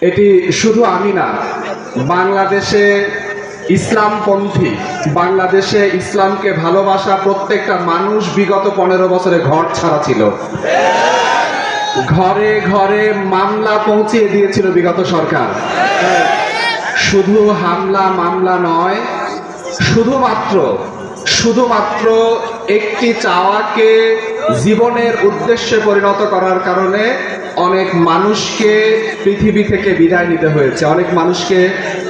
এটি শুধু আমি না, বাংলাদেশে ইসলামপন্থী, বাংলাদেশে ইসলামকে ভালোবাসা প্রত্যেকটা মানুষ বিগত পনেরো বছরে ঘর ছাড়া ছিল। ঘরে ঘরে মামলা পৌঁছিয়ে দিয়েছিল বিগত সরকার। শুধু হামলা মামলা নয়, শুধুমাত্র শুধুমাত্র একটি চাওয়াকে জীবনের উদ্দেশ্যে পরিণত করার কারণে অনেক মানুষকে পৃথিবী থেকে বিদায় নিতে হয়েছে। অনেক মানুষকে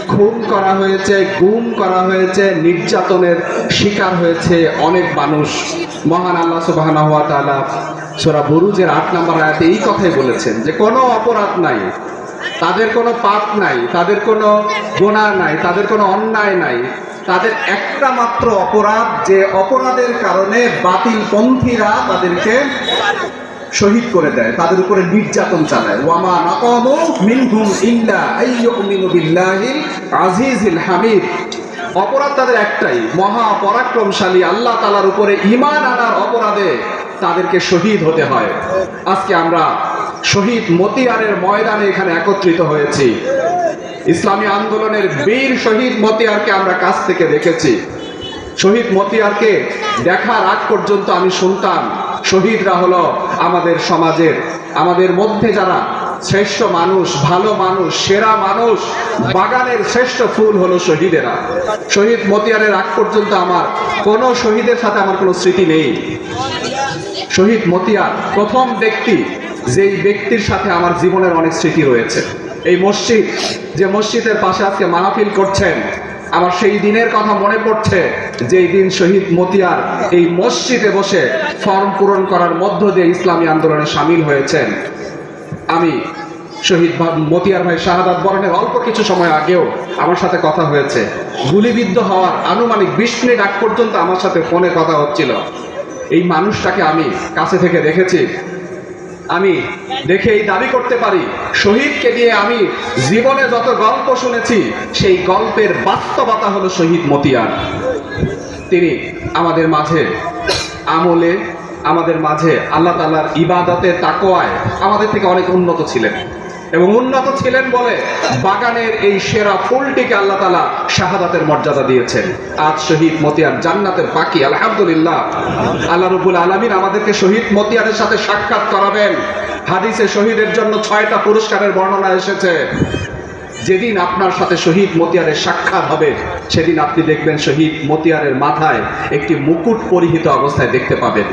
খুন করা হয়েছে, গুম করা হয়েছে, নির্যাতনের শিকার হয়েছে অনেক মানুষ। মহান আল্লাহ হাত তাআলা সোরা বুরুজের আট নম্বর আয়াতে এই কথাই বলেছেন যে, কোনো অপরাধ নাই, তাদের কোনো পাপ নাই, তাদের কোনো গোনা নাই, তাদের কোনো অন্যায় নাই। তাদের একটা মাত্র অপরাধ, যে অপরাধের কারণে বাতিলপন্থীরা তাদেরকে শহীদ করে দেয়, তাদের উপরে নির্যাতন চালায়। ওয়ামা নাকামু মিনহুম ইল্লা আইয়ুমিনু বিল্লাহিল আজিজিল হামিদ। অপরাধ তাদের একটাই মহা পরাক্রমশালী আল্লাহ তালার উপরে ঈমান আনার অপরাধে তাদেরকে শহীদ হতে হয়। আজকে আমরা শহীদ মতিয়ারের ময়দানে এখানে একত্রিত হয়েছি। ইসলামী আন্দোলনের বীর শহীদ মতিয়ারকে আমরা কাছ থেকে দেখেছি। শহীদ মতিয়ারকে দেখার আগ পর্যন্ত আমি শুনতাম শহীদরা হলো আমাদের সমাজের, আমাদের মধ্যে যারা শ্রেষ্ঠ মানুষ, ভালো মানুষ, সেরা মানুষ, বাগানের শ্রেষ্ঠ ফুল হলো শহীদেরা। শহীদ মতিয়ারের আগ পর্যন্ত আমার কোনো শহীদের সাথে আমার কোনো স্মৃতি নেই। শহীদ মতিয়ার প্রথম ব্যক্তি যেই ব্যক্তির সাথে আমার জীবনের অনেক স্মৃতি রয়েছে। এই মসজিদ, যে মসজিদের পাশে আজকে মাহফিল করছেন আমার সেই দিনের কথা মনে পড়ছে, যেই দিন শহীদ মতিয়ার এই মসজিদে বসে ফর্ম পূরণ করার মধ্য দিয়ে ইসলামী আন্দোলনে সামিল হয়েছেন। আমি শহীদ মতিয়ার ভাই শাহাদাত বরণের অল্প কিছু সময় আগেও আমার সাথে কথা হয়েছে। গুলিবিদ্ধ হওয়ার আনুমানিক বিশ মিনিট আগ পর্যন্ত আমার সাথে ফোনে কথা হচ্ছিল। এই মানুষটাকে আমি কাছে থেকে দেখেছি। আমি দেখে এই দাবি করতে পারি, শহীদকে দিয়ে আমি জীবনে যত গল্প শুনেছি, সেই গল্পের বাস্তবতা হলো শহীদ মতিয়ার। তিনি আমাদের মাঝে আমলে, আমাদের মাঝে আল্লাহ তালার ইবাদতে তাকোয়ায় আমাদের থেকে অনেক উন্নত ছিলেন। এবং উন্নত ছিলেন বলে বাগানের এই সেরা ফুলটিকে আল্লাহ তালা শাহাদাতের মর্যাদা দিয়েছেন। আজ শহীদ মতিয়ার জান্নাতের পাখি আলহামদুলিল্লাহ। আল্লাহ রবুল আলমিন আমাদেরকে শহীদ মতিয়ারের সাথে সাক্ষাৎ করাবেন। হাদিসে শহীদের জন্য ছয়টা পুরস্কারের বর্ণনা এসেছে। যেদিন আপনার সাথে শহীদ মতিয়ারের সাক্ষাৎ হবে, সেদিন আপনি দেখবেন শহীদ মতিয়ারের মাথায় একটি মুকুট পরিহিত অবস্থায় দেখতে পাবেন।